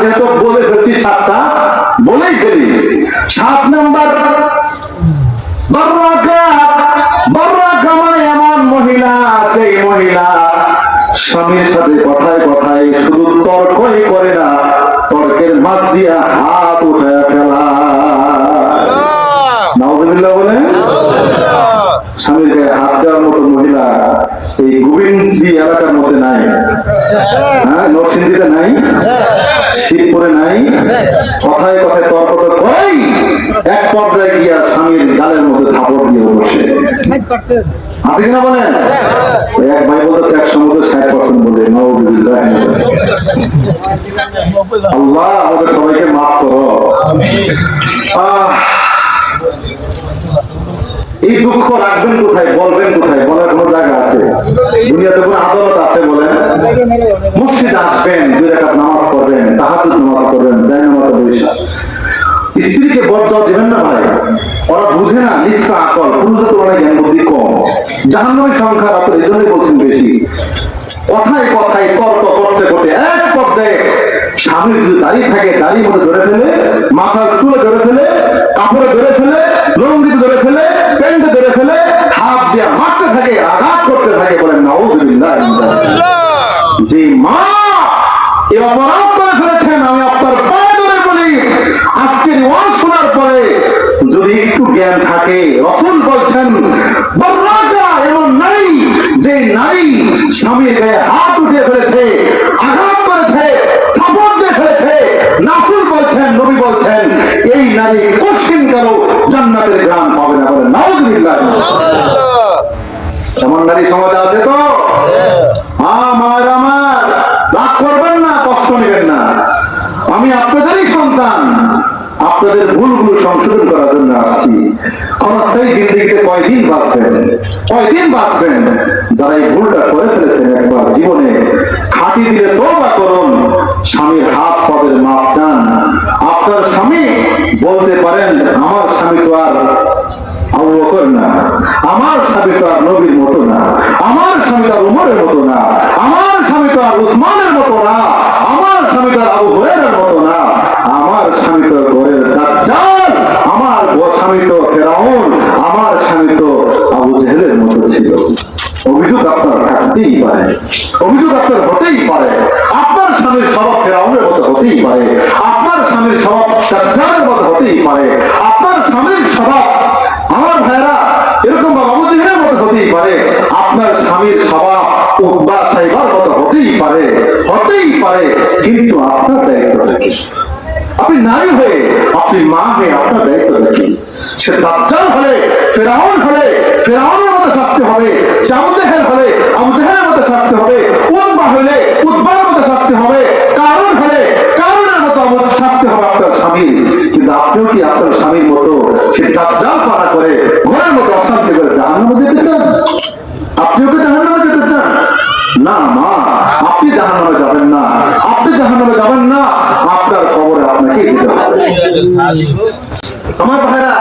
যেহেতু বলে ফেলছি সাতটা বলেই ফেলি। সাত নাম্বার বর্ণাকা বর্ণাকা এমন মহিলা সেই মহিলা স্বামীর সাথে কথায় কথায় শুধু তর্কই করে না তর্কের মাঝ দিয়া হাত উঠায় ফেলা। নাউজুবিল্লাহ বলে স্বামীর গায়ে হাত এই গোবিন্দি এলাকার মধ্যে নাই। হ্যাঁ নরসিংদীতে নাই, শিবপুরে নাই, কথায় কথায় তর্ক তো করেই এক পর্যায়ে গিয়া স্বামীর গালের মধ্যে থাপড় দিয়ে বসে। আপনি কিনা বলেন? এক ভাই বলতেছে একশো মধ্যে ষাট পার্সেন্ট বলে আল্লাহ, আমাদের সবাইকে মাফ করো। এই দুঃখ রাখবেন কোথায়, বলবেন কোথায়, বলার কোনো জায়গা দুনিয়াতে কোনো আদালত আছে বলেন? মসজিদ আসবেন, দুই রাকাত নামাজ পড়বেন তাহাজুদ নামাজ পড়বেন জানি নামাজ বৈশাখ স্ত্রীকে বদ্ধ দেবেন না ভাই। ওরা বুঝে না, নিষ্ঠা, আকল পুরুষের তুলনায় জ্ঞান বুদ্ধি কম। জাহান্নামের সংখ্যা রাত এই জন্যই বলছেন বেশি। কথায় কথায়, তর্ক করতে করতে এক পর্যায়ে স্বামীর যদি দাঁড়িয়ে থাকে দাঁড়িয়ে মধ্যে ধরে ফেলে মাথার যে মা এ অপরাধ করে ফেলেছেন আমি আপনার পায়ে ধরে বলি আজকের ওয়াজ শোনার পরে যদি একটু জ্ঞান থাকে রসুল বলছেন বর্ণাকা এমন নারী যে নারী স্বামীর গায়ে হাত উঠে ফেলেছে আঘাত করেছে থাপড় দিয়ে ফেলেছে। নাসুল বলছেন নবী বলছেন এই নারী কঠিন কারও জান্নাতের গ্রাম পাবে না বলে নাউজুবিল্লাহ। এমন নারী সমাজে আছে তো আমার আমার রাগ করবেন না কষ্ট নেবেন না আমি আপনাদেরই সন্তান। আপনাদের ভুলগুলো সংশোধন করার জন্য আসছি। ক্ষণস্থায়ী জিন্দিগিতে কয়দিন বাঁচবেন? কয়দিন বাঁচবেন? যারা এই ভুলটা করে ফেলেছেন, একবার জীবনে খাটি দিলে তোবা করুন। স্বামীর হাত মাপ চান। আপনার স্বামী বলতে পারেন, আমার স্বামী তো আর না। আমার স্বামী তো আর নবীর মতো না। আমার স্বামী তো আর উমরের মতো না। আমার স্বামী তো আর উসমানের মতো না। আবু মতো না, আমার স্বামী তো ঘরের দাজ্জাল, আমার স্বামী তো ফেরাউন, আমার স্বামী তো আবু জেহেলের মতো ছিল। অভিযোগ আপনার থাকতেই পারে, অভিযোগ আপনার হতেই পারে। আপনার স্বামীর স্বভাব ফেরাউনের মতো হতেই পারে, আপনার স্বামীর স্বভাব দাজ্জালের মতো হতেই পারে, আপনার স্বামীর স্বভাব আমার ভাইরা এরকম বাবু জেহেলের মতো হতেই পারে স্বামীর স্বভাব উদ্বার সাইবার হবে আবু হলে উদ্বা কারণ হলে কারণের আপনার স্বামীর মতো সে দাজ্জাল পাড়া করে ঘরের মতো অশান্তি করে জাহান্নামে যেতে চান আপনিও কি জাহান্নামে যেতে চান না মা আপনি জাহান্নামে যাবেন না। আপনি জাহান্নামে যাবেন না আপনার কবরে আপনাকে দিতে হবে। আমার ভাইরা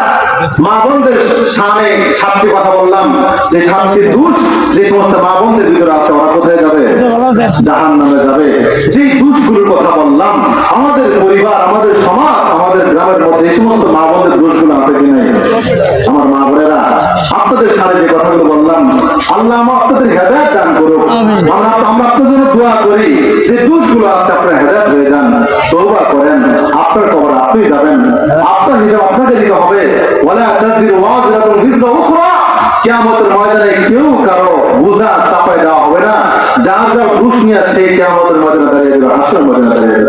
মা বোনদের সামনে সাতটি কথা বললাম। যে সাতটি দোষ যে সমস্ত মা বোনদের ভিতরে আছে ওরা কোথায় যাবে? জাহান নামে যাবে। যেই দোষগুলোর কথা বললাম আমাদের পরিবার আমাদের সমাজ আমাদের গ্রামের মধ্যে এই সমস্ত মা বোনদের দোষগুলো আছে কি নাই? আমার মা বোনেরা আপনাদের সামনে যে কথাগুলো বললাম আল্লাহ আমার আপনাদের হেদায়ত দান করুক। আমরা আমরা আপনাদের দোয়া করি। যে দোষগুলো আছে আপনার হেদায়ত হয়ে যান তৌবা করেন। আপনার কবর আপনি যাবেন। আপনার হিসাব আপনাকে দিতে হবে। ওয়ালা তাজির ওয়াজিরাতুন বিজরা উখরা। কিয়ামতের ময়দানে কেউ কারও বোঝা চাপায় দেওয়া হবে না। যার যার দোষ নিয়ে সেই কিয়ামতের ময়দানে দাঁড়িয়ে দেবে আসল ময়দানে দাঁড়িয়ে